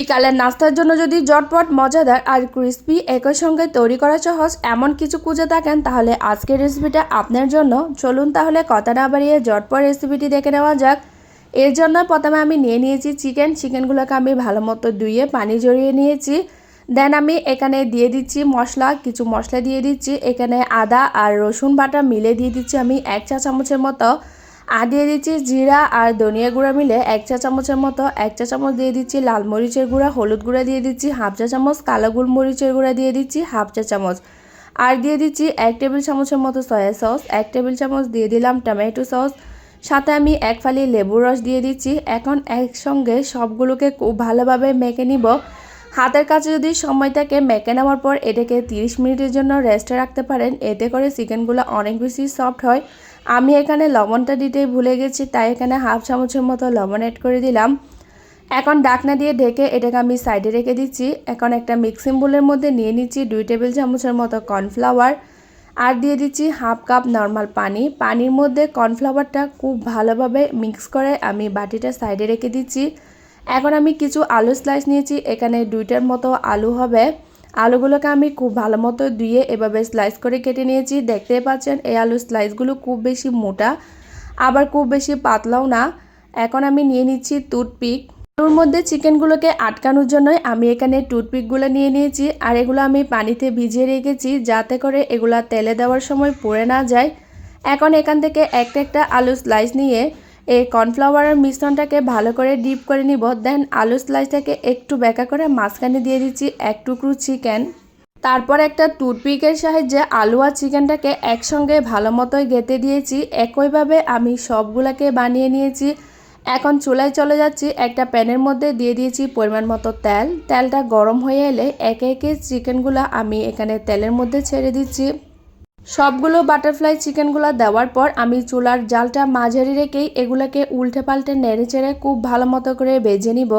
বিকালের নাস্তার জন্য যদি জটপট, মজাদার আর ক্রিস্পি একই সঙ্গে তৈরি করা সহজ এমন কিছু খুঁজে থাকেন, তাহলে আজকের রেসিপিটা আপনার জন্য। চলুন তাহলে কথা না বাড়িয়ে জটপট রেসিপিটি দেখে নেওয়া যাক। এর জন্য প্রথমে আমি নিয়ে নিয়েছি চিকেন। চিকেনগুলোকে আমি ভালো মতো ধুয়ে পানি জড়িয়ে নিয়েছি। দেন আমি এখানে দিয়ে দিচ্ছি মশলা, কিছু মশলা দিয়ে দিচ্ছি। এখানে আদা আর রসুন বাটা মিলে দিয়ে দিচ্ছি আমি এক চা চামচের মতো। আর দিয়ে দিচ্ছি জিরা আর ধনিয়া গুঁড়া মিলে এক চা চামচের মতো। এক চা চামচ দিয়ে দিচ্ছি লাল মরিচের গুঁড়া, হলুদ গুঁড়া দিয়ে দিচ্ছি হাফ চা চামচ, কালো গোলমরিচের গুঁড়া দিয়ে দিচ্ছি হাফ চা চামচ। আর দিয়ে দিচ্ছি এক টেবিল চামচের মতো সয়া সস এক টেবিল চামচ দিয়ে দিলাম টমেটো সস সাথে আমি এক ফালি লেবুর রস দিয়ে দিচ্ছি। এখন একসঙ্গে সবগুলোকে খুব ভালোভাবে মেখে নিব। হাতের কাছে যদি সময় থাকে, মেখে নেওয়ার পর এটাকে 30 মিনিটের জন্য রেস্টে রাখতে পারেন। এতে করে চিকেনগুলো অনেক বেশি সফট হয়। আমি এখানে লবণটা দিতেই ভুলে গেছি, তাই এখানে হাফ চামচের মতো লবণ অ্যাড করে দিলাম। এখন ডাকনা দিয়ে ঢেকে এটাকে আমি সাইডে রেখে দিচ্ছি। এখন একটা মিক্সিং বোলের মধ্যে নিয়ে নিচ্ছি দুই টেবিল চামচের মতো কর্নফ্লাওয়ার আর দিয়ে দিচ্ছি হাফ কাপ নর্মাল পানি। পানির মধ্যে কর্নফ্লাওয়ারটা খুব ভালোভাবে মিক্স করে আমি বাটিটা সাইডে রেখে দিচ্ছি। এখন আমি কিছু আলু স্লাইস নিয়েছি, এখানে দুইটার মতো আলু হবে। আলুগুলোকে আমি খুব ভালো মতো ধুয়ে এভাবে স্লাইস করে কেটে নিয়েছি। দেখতেই পাচ্ছেন, এই আলু স্লাইসগুলো খুব বেশি মোটা, আবার খুব বেশি পাতলাও না। এখন আমি নিয়ে নিচ্ছি টুথপিক আলুর মধ্যে চিকেনগুলোকে আটকানোর জন্যই আমি এখানে টুথপিকগুলো নিয়ে নিয়েছি, আর এগুলো আমি পানিতে ভিজিয়ে রেখেছি যাতে করে এগুলা তেলে দেওয়ার সময় পড়ে না যায়। এখন এখান থেকে একটা একটা আলু স্লাইস নিয়ে এই কর্নফ্লাওয়ারের মিশ্রণটাকে ভালো করে ডিপ করে নিব, দেন আলু স্লাইসটাকে একটু বেঁকা করে মাঝখানে দিয়ে দিচ্ছি এক টুকরো চিকেন। তারপর একটা টুথপিকের সাহায্যে আলু আর চিকেনটাকে একসঙ্গে ভালো মতোই গেঁথে দিয়েছি, একইভাবে আমি সবগুলাকে বানিয়ে নিয়েছি। এখন চুলায় চলে যাচ্ছি, একটা প্যানের মধ্যে দিয়ে দিয়েছি পরিমাণ মতো তেল। তেলটা গরম হয়ে এলে একে একে চিকেনগুলো আমি এখানে তেলের মধ্যে ছেড়ে দিচ্ছি। সবগুলো বাটারফ্লাই চিকেনগুলো দেওয়ার পর আমি চুলার জালটা মাঝারি রেখেই এগুলোকে উল্টে পাল্টে নেড়ে চেড়ে খুব ভালো মতো করে বেজে নিব।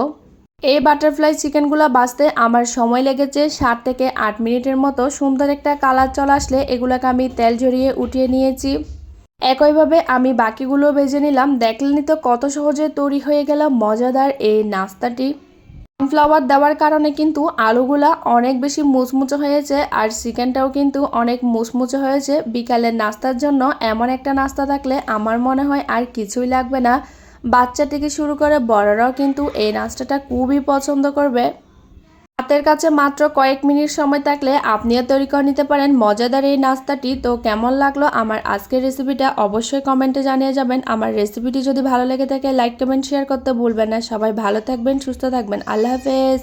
এই বাটারফ্লাই চিকেনগুলো বাঁচতে আমার সময় লেগেছে সাত থেকে আট মিনিটের মতো। সুন্দর একটা কালার চলে আসলে এগুলোকে আমি তেল ঝরিয়ে উঠিয়ে নিয়েছি। একইভাবে আমি বাকিগুলো ভেজে নিলাম। দেখলেনি তো কত সহজে তৈরি হয়ে গেল মজাদার এই নাস্তাটি। কর্নফ্লাওয়ার দেওয়ার কারণে কিন্তু আলুগুলা অনেক বেশি মুচমুচে হয়েছে আর চিকেনটাও কিন্তু অনেক মুচমুচে হয়েছে। বিকালের নাস্তার জন্য এমন একটা নাস্তা থাকলে আমার মনে হয় আর কিছুই লাগবে না। বাচ্চা থেকে শুরু করে বড়রাও কিন্তু এই নাস্তাটা খুবই পছন্দ করবে। হাতের কাছে মাত্র কয়েক মিনিট সময় থাকলে আপনিও তৈরি করে নিতে পারেন। মজাদার এই নাস্তাটি। তো কেমন লাগল আমার আজকের রেসিপিটা অবশ্যই কমেন্টে জানিয়ে যাবেন। আমার রেসিপিটি যদি ভালো লেগে থাকে লাইক কমেন্ট শেয়ার করতে ভুলবেন না। সবাই ভালো থাকবেন, সুস্থ থাকবেন। আল্লাহ হাফেজ।